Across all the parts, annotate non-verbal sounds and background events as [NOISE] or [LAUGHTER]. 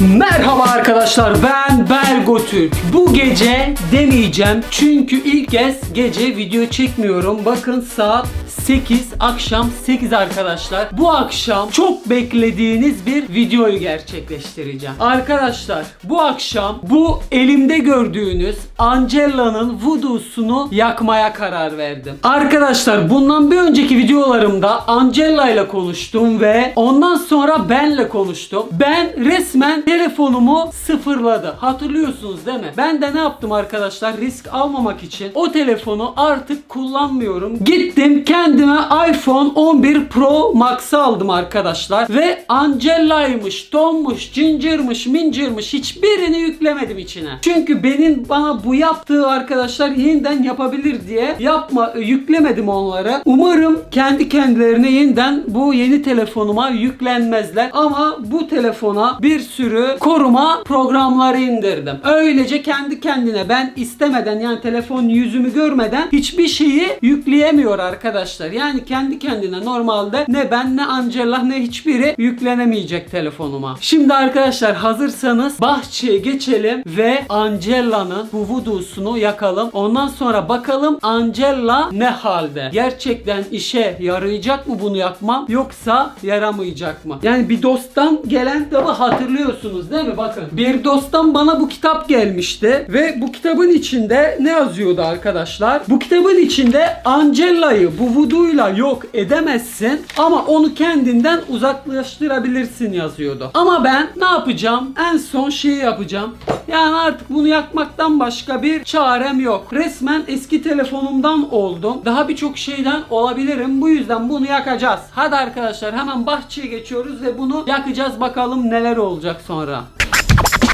Merhaba arkadaşlar ben Bergo Türk. Bu gece demeyeceğim çünkü ilk kez gece video çekmiyorum. Bakın saat 8 akşam 8 arkadaşlar. Bu akşam çok beklediğiniz bir videoyu gerçekleştireceğim. Arkadaşlar bu akşam bu elimde gördüğünüz Angela'nın voodoo'sunu yakmaya karar verdim. Arkadaşlar bundan bir önceki videolarımda Angela ile konuştum ve ondan sonra benle konuştum. Ben resmen telefonumu sıfırladı. Hatırlıyorsunuz değil mi? Ben de ne yaptım arkadaşlar? Risk almamak için o telefonu artık kullanmıyorum. Gittim kendime iPhone 11 Pro Max'ı aldım arkadaşlar. Ve Angela'ymış, Tom'muş, Ginger'mış, Mincir'mış hiçbirini yüklemedim içine. Çünkü benim bana bu yaptığı arkadaşlar yeniden yapabilir diye yapma yüklemedim onları. Umarım kendi kendilerine yeniden bu yeni telefonuma yüklenmezler. Ama bu telefona bir sürü koruma programları indirdim. Öylece kendi kendine ben istemeden yani telefon yüzümü görmeden hiçbir şeyi yükleyemiyor arkadaşlar. Yani kendi kendine normalde ne ben ne Angela ne hiçbiri yüklenemeyecek telefonuma. Şimdi arkadaşlar hazırsanız bahçeye geçelim ve Angela'nın bu voodoo'sunu yakalım. Ondan sonra bakalım Angela ne halde? Gerçekten işe yarayacak mı bunu yakmam yoksa yaramayacak mı? Yani bir dosttan gelen kitabı hatırlıyorsunuz değil mi? Bakın. Bir dosttan bana bu kitap gelmişti ve bu kitabın içinde ne yazıyordu arkadaşlar? Bu kitabın içinde Angela'yı bu voodoo'yla yok edemezsin ama onu kendinden uzaklaştırabilirsin yazıyordu. Ama ben ne yapacağım? En son şeyi yapacağım. Yani artık bunu yakmaktan başka bir çarem yok. Resmen eski telefonumdan oldum. Daha birçok şeyden olabilirim. Bu yüzden bunu yakacağız. Hadi arkadaşlar hemen bahçeye geçiyoruz ve bunu yakacağız. Bakalım neler olacak sonra.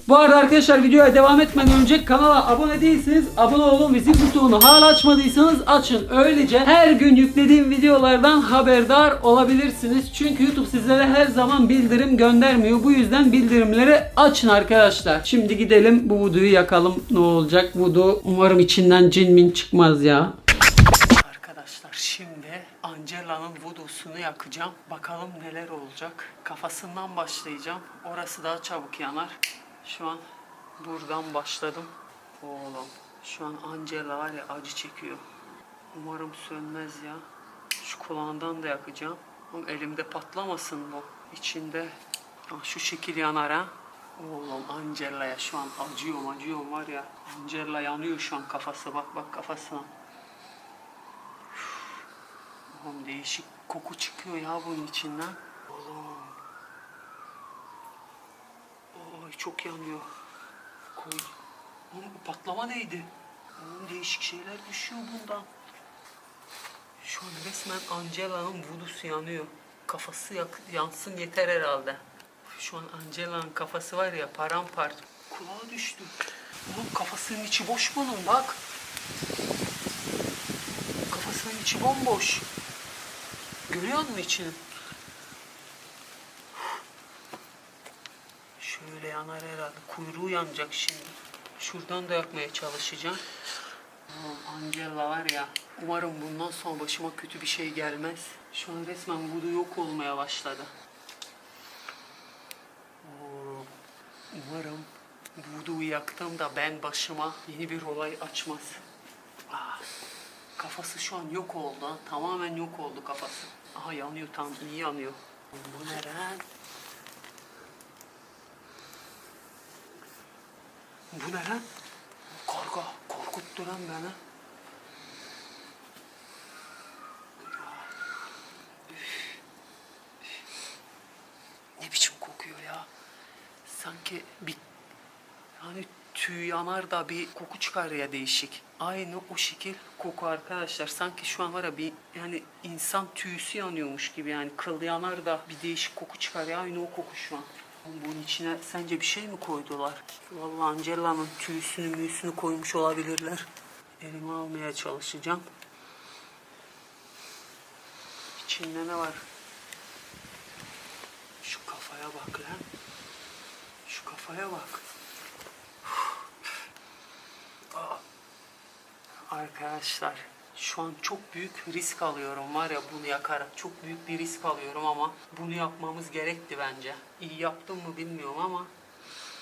Bu arada arkadaşlar videoya devam etmeden önce kanala abone değilseniz abone olun ve zil butonunu hala açmadıysanız açın. Öylece her gün yüklediğim videolardan haberdar olabilirsiniz. Çünkü YouTube sizlere her zaman bildirim göndermiyor. Bu yüzden bildirimleri açın arkadaşlar. Şimdi gidelim bu vuduyu yakalım. Ne olacak? Vudu umarım içinden cin min çıkmaz ya. Angela'nın vudusunu yakacağım. Bakalım neler olacak. Kafasından başlayacağım. Orası daha çabuk yanar. Şu an buradan başladım. Oğlum şu an Angela var ya acı çekiyor. Umarım sönmez ya. Şu kulağından da yakacağım. Oğlum elimde patlamasın bu. İçinde Ah, şu şekil yanar ha. Oğlum Angela'ya şu an acıyorum acıyorum var ya. Angela yanıyor şu an kafası bak bak kafasına. Oğlum değişik koku çıkıyor ya bunun içinden. Oğlum. Oy çok yanıyor. Koy. Oğlum bu patlama neydi? Oğlum değişik şeyler düşüyor bundan. Şu an resmen Angela'nın vudusu yanıyor. Kafası yak- yansın yeter herhalde. Şu an Angela'nın kafası var ya paramparça. Kulağa düştü. Oğlum kafasının içi boş bunun bak. Kafasının içi bomboş. Görüyor musun içini? Şöyle yanar herhalde. Kuyruğu yanacak şimdi. Şuradan da yakmaya çalışacağım. Aman Angela var ya. Umarım bundan sonra başıma kötü bir şey gelmez. Şu an resmen vudu yok olmaya başladı. Oo, Umarım vuduyu yaktığımda ben başıma yeni bir olay açmaz. Ah, kafası şu an yok oldu. Tamamen yok oldu kafası. Aha yanıyor tam iyi yanıyor. Bu ne? Bu ne lan? Karga. Korkuttu lan beni. Ne biçim kokuyor ya? Sanki bir hani tüy yanar da bir koku çıkar ya değişik. Aynı o şekil koku arkadaşlar. Sanki şu an var ya bir yani insan tüyüsü yanıyormuş gibi yani kıl yanar da bir değişik koku çıkar ya. Aynı o koku şu an. Bunun içine sence bir şey mi koydular? Vallahi Angela'nın tüysünü müysünü koymuş olabilirler. Elime almaya çalışacağım. İçinde ne var? Şu kafaya bak lan. Şu kafaya bak. Aa. Arkadaşlar şu an çok büyük risk alıyorum var ya bunu yakarak çok büyük bir risk alıyorum ama bunu yapmamız gerekti bence. İyi yaptım mı bilmiyorum ama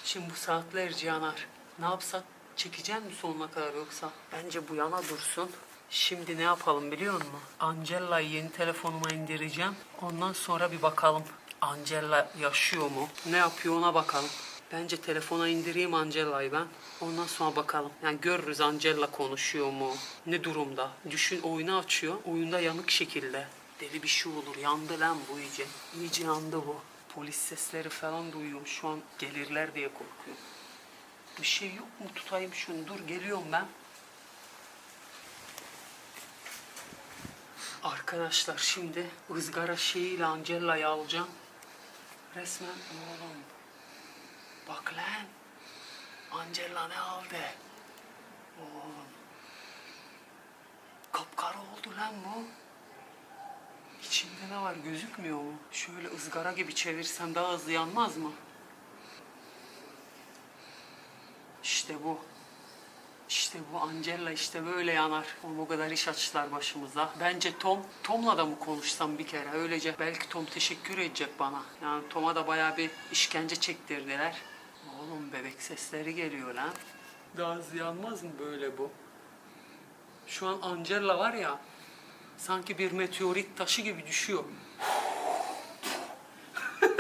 Şimdi bu saatlerce yanar. Ne yapsak? Çekeceğim mi sonuna kadar yoksa? Bence bu yana dursun. Şimdi ne yapalım biliyor musun? Angella'yı yeni telefonuma indireceğim. Ondan sonra bir bakalım. Angela yaşıyor mu? Ne yapıyor ona bakalım. Bence telefona indireyim Angella'yı ben. Ondan sonra bakalım. Yani görürüz Angela konuşuyor mu? Ne durumda? Düşün oyunu açıyor. Oyunda yanık şekilde. Deli bir şey olur. Yandı lan bu iyice. İyice yandı bu. Polis sesleri falan duyuyorum. Şu an gelirler diye korkuyorum. Bir şey yok mu? Tutayım şunu. Dur geliyorum ben. Arkadaşlar şimdi ızgara şeyiyle Angela'yı alacağım. Resmen oğlum. Bak lan. Angela ne aldı? Oğlum. Kapkara oldu lan bu. İçinde ne var gözükmüyor mu? Şöyle ızgara gibi çevirsem daha hızlı yanmaz mı? İşte bu. İşte bu Angela işte böyle yanar. Oğlum o kadar iş açtılar başımıza. Bence Tom, Tom'la da mı konuşsam bir kere öylece. Belki Tom teşekkür edecek bana. Yani Tom'a da bayağı bir işkence çektirdiler. Oğlum bebek sesleri geliyor lan. Daha hızlı yanmaz mı böyle bu? Şu an Angela var ya sanki bir meteorit taşı gibi düşüyor. [LAUGHS]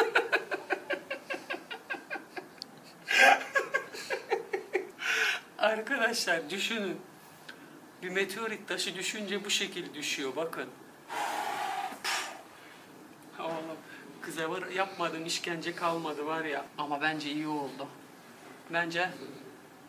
Arkadaşlar düşünün. Bir meteorit taşı düşünce bu şekil düşüyor bakın. Oğlum kıza var yapmadığım işkence kalmadı var ya. Ama bence iyi oldu. Bence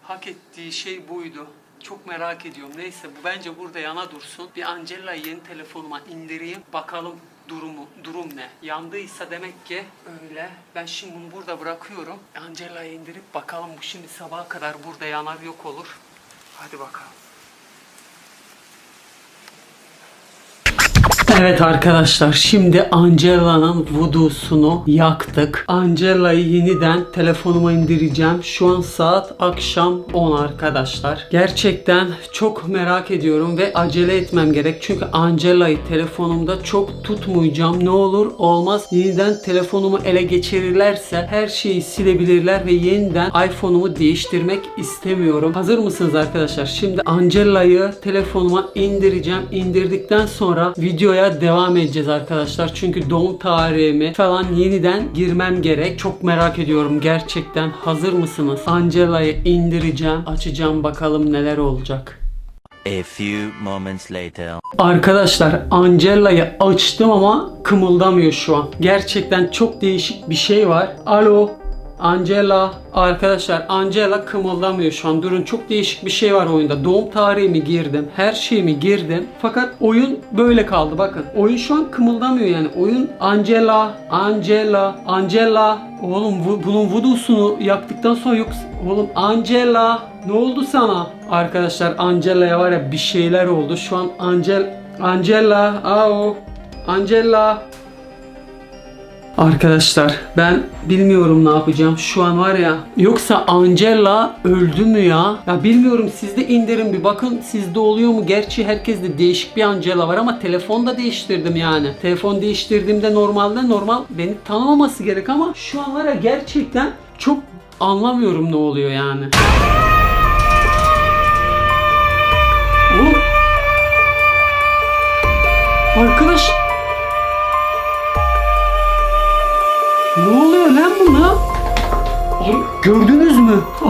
hak ettiği şey buydu. Çok merak ediyorum. Neyse bu bence burada yana dursun. Bir Angela'yı yeni telefonuma indireyim. Bakalım durumu, durum ne? Yandıysa demek ki öyle. Ben şimdi bunu burada bırakıyorum. Angela'yı indirip bakalım bu şimdi sabaha kadar burada yanar yok olur. Hadi bakalım. Evet arkadaşlar şimdi Angela'nın voodoo'sunu yaktık. Angela'yı yeniden telefonuma indireceğim. Şu an saat akşam 10 arkadaşlar. Gerçekten çok merak ediyorum ve acele etmem gerek. Çünkü Angela'yı telefonumda çok tutmayacağım. Ne olur olmaz yeniden telefonumu ele geçirirlerse her şeyi silebilirler ve yeniden iPhone'umu değiştirmek istemiyorum. Hazır mısınız arkadaşlar? Şimdi Angela'yı telefonuma indireceğim. İndirdikten sonra videoya devam edeceğiz arkadaşlar. Çünkü doğum tarihimi falan yeniden girmem gerek. Çok merak ediyorum gerçekten. Hazır mısınız? Angela'yı indireceğim. Açacağım bakalım neler olacak. A few moments later. Arkadaşlar Angela'yı açtım ama kımıldamıyor şu an. Gerçekten çok değişik bir şey var. Alo Angela arkadaşlar Angela kımıldamıyor şu an. Durun çok değişik bir şey var oyunda. Doğum tarihimi girdim. Her şeyimi girdim. Fakat oyun böyle kaldı bakın. Oyun şu an kımıldamıyor yani. Oyun Angela, Angela, Angela. Oğlum bu, bunun voodoo'sunu yaktıktan sonra yok. Oğlum Angela ne oldu sana? Arkadaşlar Angela'ya var ya bir şeyler oldu. Şu an Angel Angela, ao, Angela. Arkadaşlar ben bilmiyorum ne yapacağım. Şu an var ya yoksa Angela öldü mü ya? Ya bilmiyorum siz de indirin bir bakın sizde oluyor mu? Gerçi herkeste değişik bir Angela var ama telefon da değiştirdim yani. Telefon değiştirdiğimde normalde normal beni tanımaması gerek ama şu an var ya gerçekten çok anlamıyorum ne oluyor yani. Oğlum. Arkadaş.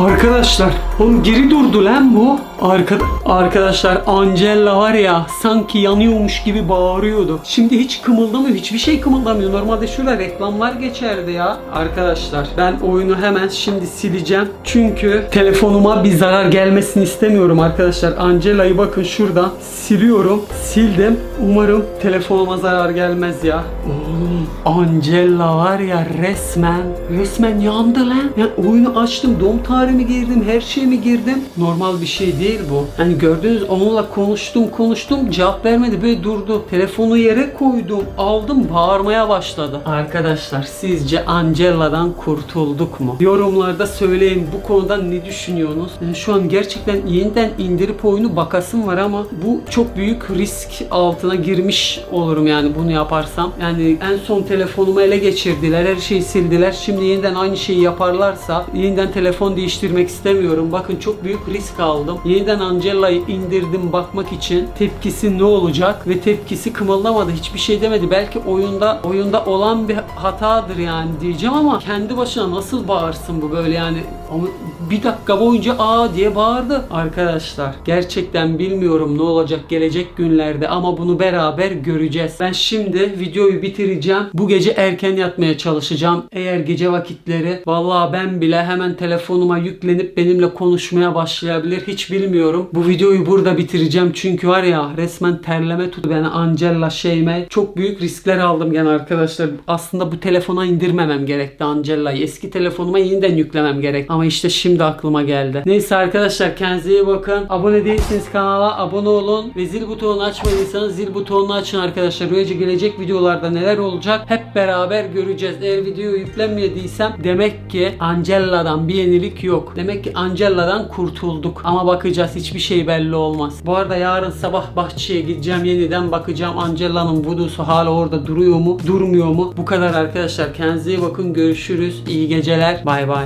Arkadaşlar, oğlum geri durdu lan bu. Arka, arkadaşlar Angela var ya sanki yanıyormuş gibi bağırıyordu. Şimdi hiç kımıldamıyor. Hiçbir şey kımıldamıyor. Normalde şöyle reklamlar geçerdi ya. Arkadaşlar ben oyunu hemen şimdi sileceğim. Çünkü telefonuma bir zarar gelmesini istemiyorum arkadaşlar. Angela'yı bakın şuradan siliyorum. Sildim. Umarım telefonuma zarar gelmez ya. Oğlum Angela var ya resmen resmen yandı lan. Yani oyunu açtım. Doğum tarihimi girdim. Her şeyimi girdim. Normal bir şey değil bu. Hani gördünüz onunla konuştum konuştum cevap vermedi böyle durdu. Telefonu yere koydum aldım bağırmaya başladı. Arkadaşlar sizce Angela'dan kurtulduk mu? Yorumlarda söyleyin bu konuda ne düşünüyorsunuz? Yani şu an gerçekten yeniden indirip oyunu bakasım var ama bu çok büyük risk altına girmiş olurum yani bunu yaparsam. Yani en son telefonumu ele geçirdiler her şeyi sildiler. Şimdi yeniden aynı şeyi yaparlarsa yeniden telefon değiştirmek istemiyorum. Bakın çok büyük risk aldım. Yeniden Angela'yı indirdim bakmak için. Tepkisi ne olacak? Ve tepkisi kımıldamadı. Hiçbir şey demedi. Belki oyunda oyunda olan bir hatadır yani diyeceğim ama kendi başına nasıl bağırsın bu böyle yani ama bir dakika boyunca aa diye bağırdı arkadaşlar. Gerçekten bilmiyorum ne olacak gelecek günlerde ama bunu beraber göreceğiz. Ben şimdi videoyu bitireceğim. Bu gece erken yatmaya çalışacağım. Eğer gece vakitleri vallahi ben bile hemen telefonuma yüklenip benimle konuşmaya başlayabilir. Hiç bilmiyorum. Bu videoyu burada bitireceğim çünkü var ya resmen terleme tuttu beni Angela Şeyme. Çok büyük riskler aldım gene arkadaşlar. Aslında bu telefona indirmemem gerekti Angela'yı. Eski telefonuma yeniden yüklemem gerek. Ama işte şimdi aklıma geldi. Neyse arkadaşlar kendinize iyi bakın. Abone değilseniz kanala abone olun. Ve zil butonunu açmadıysanız zil butonunu açın arkadaşlar. Böylece gelecek videolarda neler olacak hep beraber göreceğiz. Eğer videoyu yüklemediysem demek ki Angela'dan bir yenilik yok. Demek ki Angela'dan kurtulduk. Ama bakacağız hiçbir şey belli olmaz. Bu arada yarın sabah bahçeye gideceğim yeniden bakacağım Angela'nın vudusu hala orada duruyor mu durmuyor mu? Bu kadar arkadaşlar kendinize iyi bakın görüşürüz. İyi geceler bay bay.